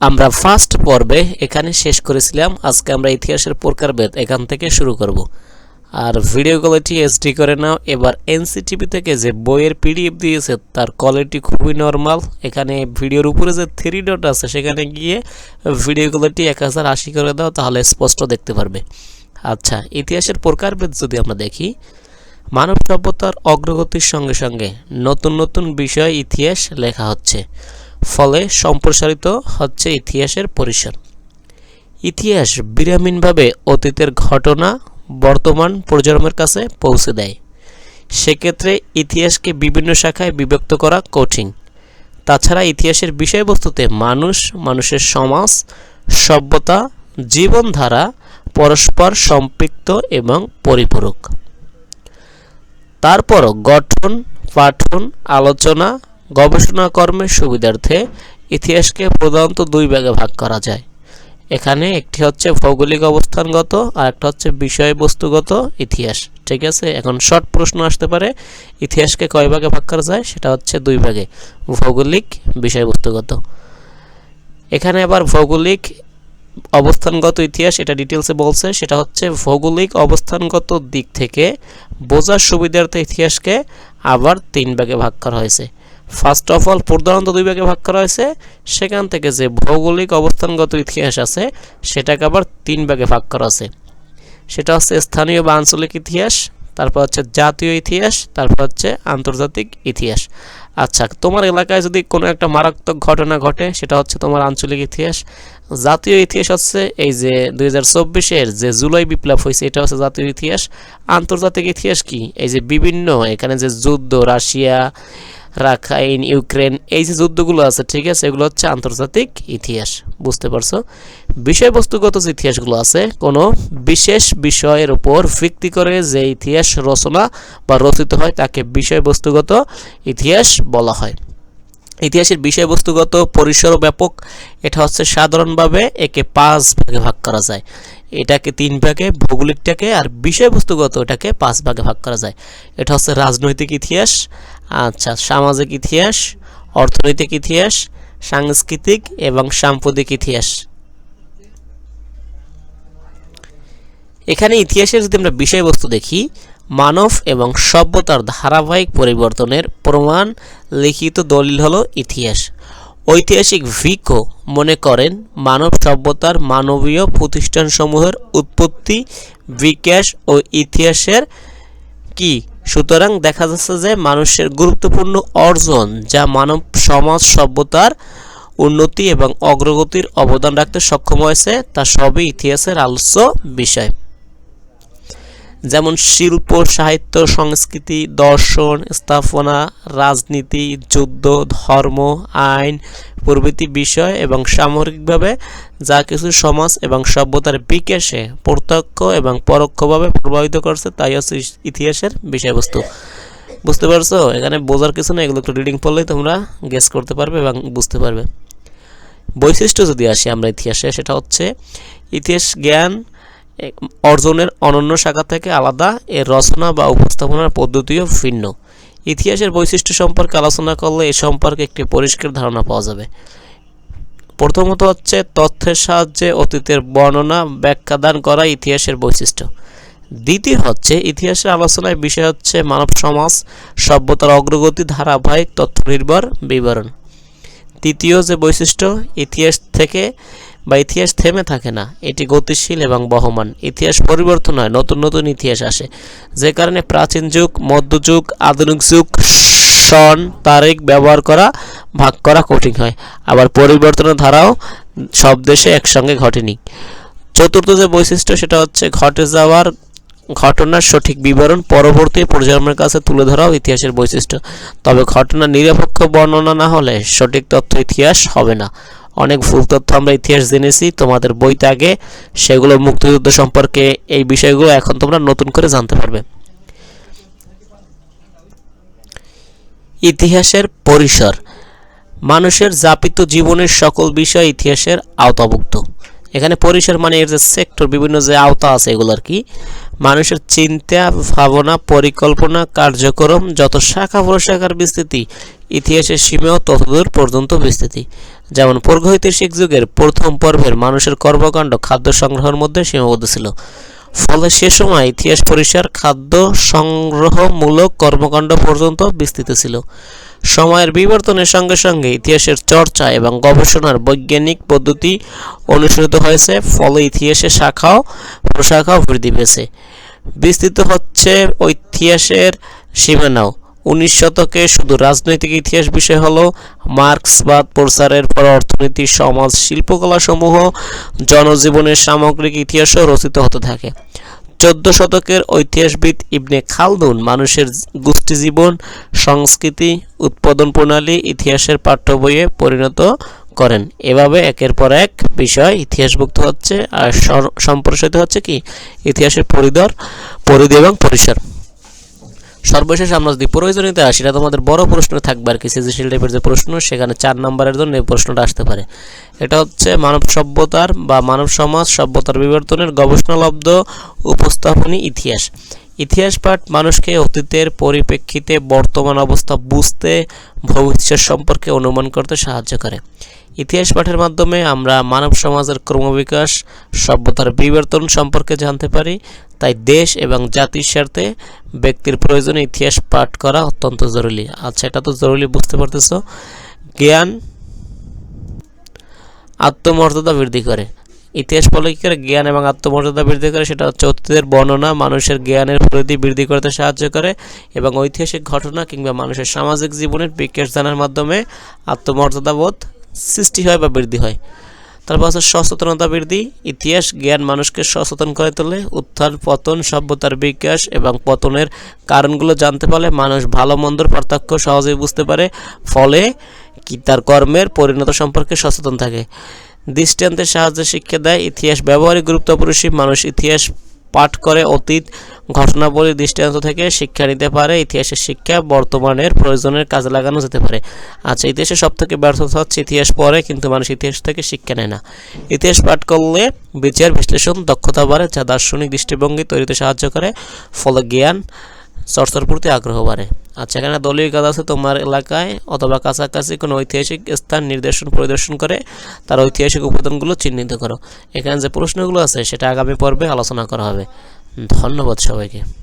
আমরা ফার্স্ট পর্বে এখানে শেষ করেছিলাম। আজকে আমরা ইতিহাসের প্রকারভেদ এখান থেকে শুরু করব। আর ভিডিও কোয়ালিটি এইচডি করে নাও। এবার এনসিটিভি থেকে যে বইয়ের পিডিএফ দিয়েছে, তার কোয়ালিটি খুবই নর্মাল এখানে ভিডিওর উপরে যে থ্রি ডট আছে, সেখানে গিয়ে ভিডিও কোয়ালিটি এক হাজার আশি করে দাও, তাহলে স্পষ্ট দেখতে পারবে। আচ্ছা ইতিহাসের প্রকারভেদ যদি আমরা দেখি, মানব সভ্যতার অগ্রগতির সঙ্গে সঙ্গে নতুন নতুন বিষয় ইতিহাস লেখা হচ্ছে। ফলে সম্প্রসারিত হচ্ছে ইতিহাসের পরিসর। ইতিহাস বিরামীনভাবে অতীতের ঘটনা বর্তমান প্রজন্মের কাছে পৌঁছে দেয়। সেক্ষেত্রে ইতিহাসকে বিভিন্ন শাখায় বিভক্ত করা কঠিন। তাছাড়া ইতিহাসের বিষয়বস্তুতে মানুষ, মানুষের সমাজ, সভ্যতা, জীবনধারা পরস্পর সম্পৃক্ত এবং পরিপূরক। তারপরও গঠন, পাঠন, আলোচনা গবেষণা কর্মের সুবিধার্থে ইতিহাসকে প্রধানত দুই ভাগে ভাগ করা যায়। এখানে একটি হচ্ছে ভৌগোলিক অবস্থানগত আর একটা হচ্ছে বিষয়বস্তুগত ইতিহাস। ঠিক আছে? এখন শর্ট প্রশ্ন আসতে পারে, ইতিহাসকে কয় ভাগে ভাগ করা যায়? সেটা হচ্ছে দুই ভাগে, ভৌগোলিক, বিষয়বস্তুগত। এখানে আবার ভৌগোলিক অবস্থানগত ইতিহাস এটা ডিটেলসে বলছে, সেটা হচ্ছে ভৌগোলিক অবস্থানগত দিক থেকে বোঝার সুবিধার্থে ইতিহাসকে আবার তিন ভাগে ভাগ করা হয়েছে। ফার্স্ট অফ অল প্রধানত দুই ভাগে ভাগ করা হয়েছে। সেখান থেকে যে ভৌগোলিক অবস্থানগত ইতিহাস আছে, সেটাকে আবার তিন ভাগে ভাগ করা আছে সেটা হচ্ছে স্থানীয় বা আঞ্চলিক ইতিহাস তারপর হচ্ছে জাতীয় ইতিহাস, তারপর হচ্ছে আন্তর্জাতিক ইতিহাস। আচ্ছা তোমার এলাকায় যদি কোনো একটা মারাত্মক ঘটনা ঘটে, সেটা হচ্ছে তোমার আঞ্চলিক ইতিহাস। জাতীয় ইতিহাস হচ্ছে এই যে দুই হাজার চব্বিশের যে জুলাই বিপ্লব হয়েছে, এটা হচ্ছে জাতীয় ইতিহাস। আন্তর্জাতিক ইতিহাস কি? এই যে বিভিন্ন, এখানে যে যুদ্ধ, রাশিয়া রাখাইন ইউক্রেন এই যে যুদ্ধগুলো আছে, ঠিক আছে, এগুলো হচ্ছে আন্তর্জাতিক ইতিহাস, বুঝতে পারছ? বিষয়বস্তুগত যে ইতিহাসগুলো আছে, কোনো বিশেষ বিষয়ের উপর ভিত্তি করে যে ইতিহাস রচনা বা রচিত হয়, তাকে বিষয়বস্তুগত ইতিহাস বলা হয়। ইতিহাসের বিষয়বস্তুগত পরিসর ব্যাপক, এটা হচ্ছে সাধারণভাবে একে পাঁচ ভাগে ভাগ করা যায়। এটাকে তিন ভাগে, ভৌগোলিকটাকে আর বিষয়বস্তুগত এটাকে পাঁচ ভাগে ভাগ করা যায়। এটা হচ্ছে রাজনৈতিক ইতিহাস আচ্ছা সামাজিক ইতিহাস, অর্থনৈতিক ইতিহাস, সাংস্কৃতিক এবং সাম্প্রতিক ইতিহাস। এখানে ইতিহাসের যদি আমরা বিষয়বস্তু দেখি, মানব এবং সভ্যতার ধারাবাহিক পরিবর্তনের প্রমাণ লিখিত দলিল হল ইতিহাস। ঐতিহাসিক ভিকো মনে করেন, মানব সভ্যতার মানবীয় প্রতিষ্ঠানসমূহের উৎপত্তি, বিকাশ ও ইতিহাসের কি সুতরাং দেখা যাচ্ছে যে মানুষের গুরুত্বপূর্ণ অর্জন যা মানব সমাজ সভ্যতার উন্নতি এবং অগ্রগতির অবদান রাখতে সক্ষম হয়েছে, তা সবই ইতিহাসের আলোচ্য বিষয়। যেমন শিল্প, সাহিত্য, সংস্কৃতি, দর্শন, স্থাপনা, রাজনীতি, যুদ্ধ, ধর্ম, আইন, প্রভৃতি বিষয় এবং সামরিকভাবে যা কিছু সমাজ এবং সভ্যতার বিকাশে প্রত্যক্ষ এবং পরোক্ষভাবে প্রভাবিত করছে, তাই হচ্ছে ইতিহাসের বিষয়বস্তু। বুঝতে পারছ? এখানে বোঝার কিছু না এগুলো একটু রিডিং পড়লেই তোমরা গেস করতে পারবে এবং বুঝতে পারবে। বৈশিষ্ট্য যদি আসি আমরা ইতিহাসে, সেটা হচ্ছে ইতিহাস, জ্ঞান অর্জনের অনন্য শাখা থেকে আলাদা এর রচনা বা উপস্থাপনার পদ্ধতিও ভিন্ন। ইতিহাসের বৈশিষ্ট্য সম্পর্কে আলোচনা করলে এ সম্পর্কে একটি পরিষ্কার ধারণা পাওয়া যাবে। প্রথমত হচ্ছে তথ্যের সাহায্যে অতীতের বর্ণনা ব্যাখ্যাদান করা ইতিহাসের বৈশিষ্ট্য। দ্বিতীয় হচ্ছে ইতিহাসের আলোচনায় বিষয় হচ্ছে মানব সমাজ, সভ্যতার অগ্রগতি, ধারাবাহিক তথ্য নির্ভর বিবরণ। তৃতীয় যে বৈশিষ্ট্য, ইতিহাস থেকে বা ইতিহাস থেমে থাকে না, এটি গতিশীল এবং বহমান। ইতিহাস পরিবর্তন হয়, নতুন নতুন ইতিহাস আসে। যে কারণে প্রাচীন যুগ মধ্যযুগ আধুনিক যুগ সন তারিখ ব্যবহার করা, ভাগ করা কঠিন হয়। আবার পরিবর্তনের ধারাও সব দেশে একসঙ্গে ঘটেনি। চতুর্থ যে বৈশিষ্ট্য সেটা হচ্ছে ঘটে যাওয়ার ঘটনার সঠিক বিবরণ পরবর্তী প্রজন্মের কাছে তুলে ধরাও ইতিহাসের বৈশিষ্ট্য। তবে ঘটনার নিরপেক্ষ বর্ণনা না হলে সঠিক তথ্য ইতিহাস হবে না। অনেক ভুল তথ্য আমরা ইতিহাস জেনেছি, তোমাদের বইতে আগে সেগুলো মুক্তিযুদ্ধ সম্পর্কে এই বিষয়গুলো এখন তোমরা নতুন করে জানতে পারবে। ইতিহাসের পরিসর। মানুষের যাপিত জীবনের সকল বিষয় ইতিহাসের আওতাভুক্ত। এখানে পরিসর মানে এর যে সেক্টর বিভিন্ন যে আওতা আছে এগুলো আর কি। মানুষের চিন্তা, ভাবনা, পরিকল্পনা, কার্যক্রম, যত শাখা প্রশাখার বিস্তৃতি, ইতিহাসের সীমাও ততদূর পর্যন্ত বিস্তৃতি। যেমন প্রাগৈতিহাসিক যুগের প্রথম পর্বের মানুষের কর্মকাণ্ড খাদ্য সংগ্রহের মধ্যে সীমাবদ্ধ ছিল। ফলে সে সময় ইতিহাস পরিসর খাদ্য সংগ্রহমূলক কর্মকাণ্ড পর্যন্ত বিস্তৃত ছিল। সময়ের বিবর্তনের সঙ্গে সঙ্গে ইতিহাসের চর্চা এবং গবেষণার বৈজ্ঞানিক পদ্ধতি অনুসৃত হয়েছে, ফলে ইতিহাসের শাখাও, প্রশাখাও বৃদ্ধি পেয়েছে। বিস্তৃত হচ্ছে ঐতিহাসের সীমানাও। উনিশ শতকে শুধু রাজনৈতিক ইতিহাস বিষয় হলো, মার্ক্সবাদ প্রচারের পর অর্থনীতি, সমাজ, শিল্পকলা সমূহ জনজীবনের সামগ্রিক ইতিহাসও রচিত হতে থাকে। চোদ্দ শতকের ঐতিহাসবিদ ইবনে খালদুন মানুষের গোষ্ঠী জীবন সংস্কৃতি, উৎপাদন প্রণালী, ইতিহাসের পাঠ্য বইয়ে পরিণত করেন। এভাবে একের পর এক বিষয় ইতিহাসভুক্ত হচ্ছে আর সর- সম্প্রসারিত হচ্ছে কি? ইতিহাসের পরিধর পরিধি এবং পরিসর। সর্বশেষ আমরা যদি প্রয়োজনীয়তা আসি এটা তোমাদের বড় প্রশ্ন থাকবে আর কি, সৃজনশীল টাইপের যে প্রশ্ন, সেখানে চার নম্বরের জন্য এই প্রশ্নটা আসতে পারে। এটা হচ্ছে মানব সভ্যতার বা মানব সমাজ সভ্যতার বিবর্তনের গবেষণালব্ধ উপস্থাপনী ইতিহাস। ইতিহাস পাঠ মানুষকে অতীতের পরিপ্রেক্ষিতে বর্তমান অবস্থা বুঝতে, ভবিষ্যৎ সম্পর্কে অনুমান করতে সাহায্য করে। ইতিহাস পাঠের মাধ্যমে আমরা মানব সমাজের ক্রমবিকাশ, সভ্যতার বিবর্তন সম্পর্কে জানতে পারি। তাই দেশ এবং জাতির স্বার্থে ব্যক্তির প্রয়োজনে ইতিহাস পাঠ করা অত্যন্ত জরুরি। আচ্ছা এটা তো জরুরি বুঝতে পারতেছো। জ্ঞান আত্মমর্যাদা বৃদ্ধি করে। ইতিহাস বলে কি করে? জ্ঞান এবং আত্মমর্যাদা বৃদ্ধি করে, সেটা হচ্ছে অতীতের বর্ণনা, মানুষের জ্ঞানের পরিধি বৃদ্ধি করতে সাহায্য করে এবং ঐতিহাসিক ঘটনা কিংবা মানুষের সামাজিক জীবনের বিকাশ জানার মাধ্যমে আত্মমর্যাদা বোধ সৃষ্টি হয় বা বৃদ্ধি হয়। তারপর আছে সচেতনতা বৃদ্ধি। ইতিহাস জ্ঞান মানুষকে সচেতন করে তোলে উত্থান পতন, সভ্যতার বিকাশ এবং পতনের কারণগুলো জানতে পারলে মানুষ ভালো, মন্দর পার্থক্য সহজেই বুঝতে পারে। ফলে কি তার কর্মের পরিণত সম্পর্কে সচেতন থাকে। দৃষ্টান্তের সাহায্যে শিক্ষা দেয়। ইতিহাস ব্যবহারিক গুরুত্ব অপরিসী মানুষ ইতিহাস পাঠ করে অতীত ঘটনাবলী দৃষ্টান্ত থেকে শিক্ষা নিতে পারে। ইতিহাসের শিক্ষা বর্তমানের প্রয়োজনের কাজে লাগানো যেতে পারে। আচ্ছা ইতিহাসে সব থেকে ব্যর্থতা হচ্ছে ইতিহাস পড়ে, কিন্তু মানুষ ইতিহাস থেকে শিক্ষা নেয় না। ইতিহাস পাঠ করলে বিচার, বিশ্লেষণ, দক্ষতা বাড়ে, যা দার্শনিক দৃষ্টিভঙ্গি তৈরিতে সাহায্য করে, ফলে জ্ঞান, চর্চার প্রতি আগ্রহ বাড়ে। আচ্ছা এখানে দলীয় কাজ আছে তোমার এলাকায় অথবা কাছাকাছি কোনো ঐতিহাসিক স্থান নির্দেশন, পরিদর্শন করে তার ঐতিহাসিক উপাদানগুলো চিহ্নিত করো। এখানে যে প্রশ্নগুলো আছে, সেটা আগামী পর্বে আলোচনা করা হবে। ধন্যবাদ সবাইকে।